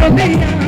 Romania.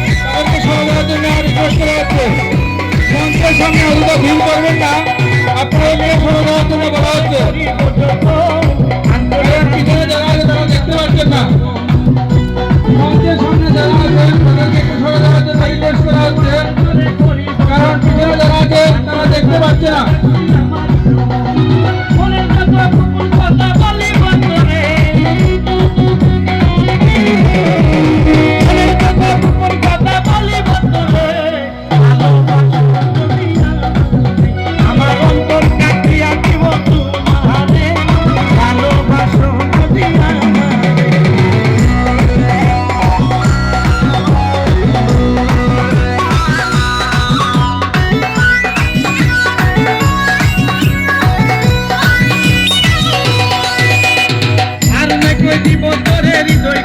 করা হচ্ছে মঞ্চের সামনে অযথা ভিড় করবেন না। আছে তারা দেখতে পাচ্ছেন কারণ পিছনে যারা আছে, তারা দেখতে পাচ্ছে না। দিব তোরে হৃদয়